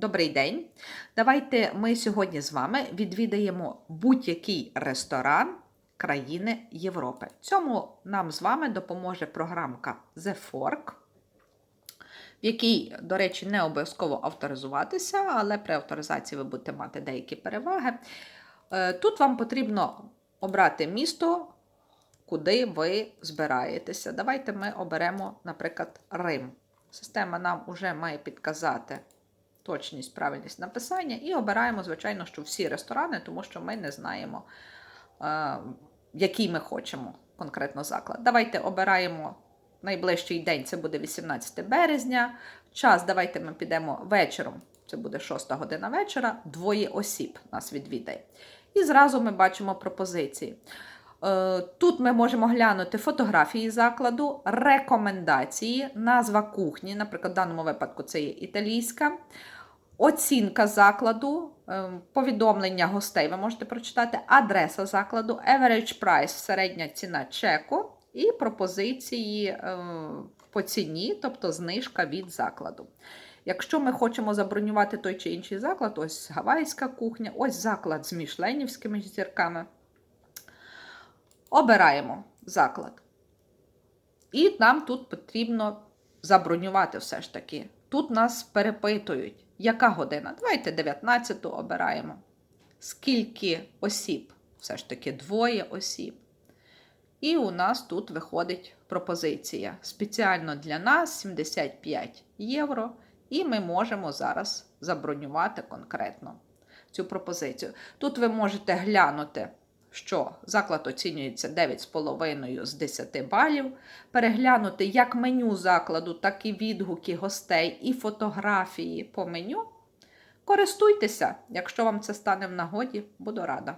Добрий день. Давайте ми сьогодні з вами відвідаємо будь-який ресторан країни Європи. Цьому нам з вами допоможе програмка The Fork, в якій, до речі, не обов'язково авторизуватися, але при авторизації ви будете мати деякі переваги. Е, Тут вам потрібно обрати місто, куди ви збираєтеся. Давайте ми оберемо, наприклад, Рим. Система нам вже має підказати точність, правильність написання, і обираємо, звичайно, що всі ресторани, тому що ми не знаємо, е, який ми хочемо конкретно заклад. Давайте обираємо найближчий день, це буде 18 березня. Час, давайте ми підемо вечором, це буде 6 година вечора, двоє осіб нас відвідає. І зразу ми бачимо пропозиції. Е, Тут ми можемо глянути фотографії закладу, рекомендації, назва кухні, наприклад, в даному випадку це є італійська, оцінка закладу, е, повідомлення гостей ви можете прочитати, адреса закладу, average price, середня ціна чеку і пропозиції е, по ціні, тобто знижка від закладу. Якщо ми хочемо забронювати той чи інший заклад, ось гавайська кухня, ось заклад з мішленівськими зірками. Обираємо заклад. І нам тут потрібно забронювати все ж таки. Тут нас перепитують, яка година. Давайте 19 обираємо. Скільки осіб? Все ж таки двоє осіб. І у нас тут виходить пропозиція. Спеціально для нас 75 євро. І ми можемо зараз забронювати конкретно цю пропозицію. Тут ви можете глянути, що заклад оцінюється 9,5 з 10 балів, переглянути як меню закладу, так і відгуки гостей, і фотографії по меню. Користуйтеся, якщо вам це стане в нагоді, буду рада.